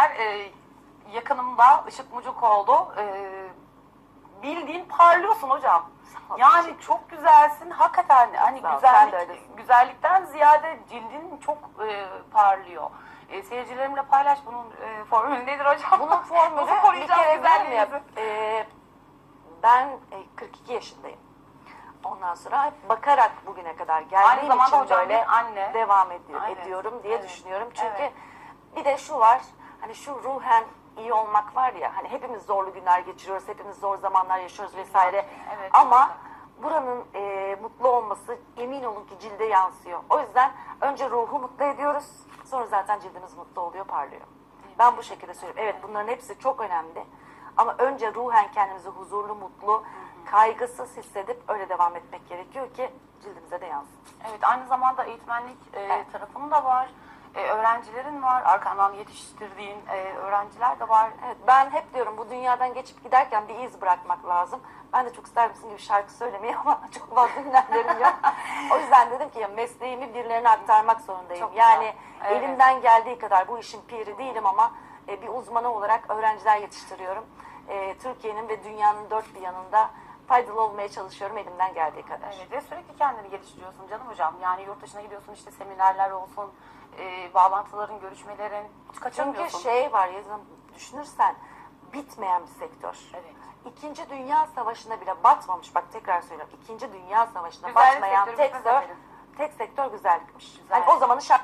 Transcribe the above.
e, yakınımda Işık Mucukoğlu e, bildiğin parlıyorsun hocam. Yani çok güzelsin. Hakikaten hani Sağ ol, sen de güzellik, öylesin. güzellikten ziyade cildin çok e, parlıyor. E, seyircilerimle paylaş bunun e, formülü nedir hocam? Bunun formülü Nasıl bir koruyacağız kere ben güzelliğimizi? e, ben e, 42 yaşındayım. Ondan sonra bakarak bugüne kadar geldiğim Aynı zamanda için hocam böyle bir anne. devam ediyor, Evet, ediyorum diye evet, düşünüyorum. Çünkü evet. bir de şu var, hani şu ruhen iyi olmak var ya, hani hepimiz zorlu günler geçiriyoruz, hepimiz zor zamanlar yaşıyoruz vesaire. Evet, Ama buranın e, mutlu olması emin olun ki cilde yansıyor. O yüzden önce ruhu mutlu ediyoruz, sonra zaten cildimiz mutlu oluyor, parlıyor. Ben bu şekilde söylüyorum. Evet bunların hepsi çok önemli. Ama önce ruhen kendimizi huzurlu, mutlu, kaygısız hissedip öyle devam etmek gerekiyor ki cildimize de yansın. Evet aynı zamanda eğitmenlik e, Evet. tarafın da var. E, öğrencilerin var. Arkandan yetiştirdiğin e, öğrenciler de var. Evet ben hep diyorum bu dünyadan geçip giderken bir iz bırakmak lazım. Ben de çok isterim sizin gibi şarkı söylemeyi ama çok fazla hünerlerim yok. o yüzden dedim ki ya mesleğimi birilerine aktarmak zorundayım. Çok güzel. yani Evet. elimden geldiği kadar bu işin piri değilim ama e, bir uzmanı olarak öğrenciler yetiştiriyorum. E, Türkiye'nin ve dünyanın dört bir yanında faydalı olmaya çalışıyorum elimden geldiği kadar. Evet ve sürekli kendini geliştiriyorsun canım hocam. Yani yurt dışına gidiyorsun işte seminerler olsun, e, bağlantıların, görüşmelerin hiç Çünkü kaçırmıyorsun. şey var yazın düşünürsen bitmeyen bir sektör. Evet. İkinci Dünya Savaşı'nda bile batmamış. Bak tekrar söylüyorum. İkinci Dünya Savaşı'nda Güzellik batmayan sektörü tek sektör, tek sektör güzellikmiş. Güzellik. Hani o zamanın şart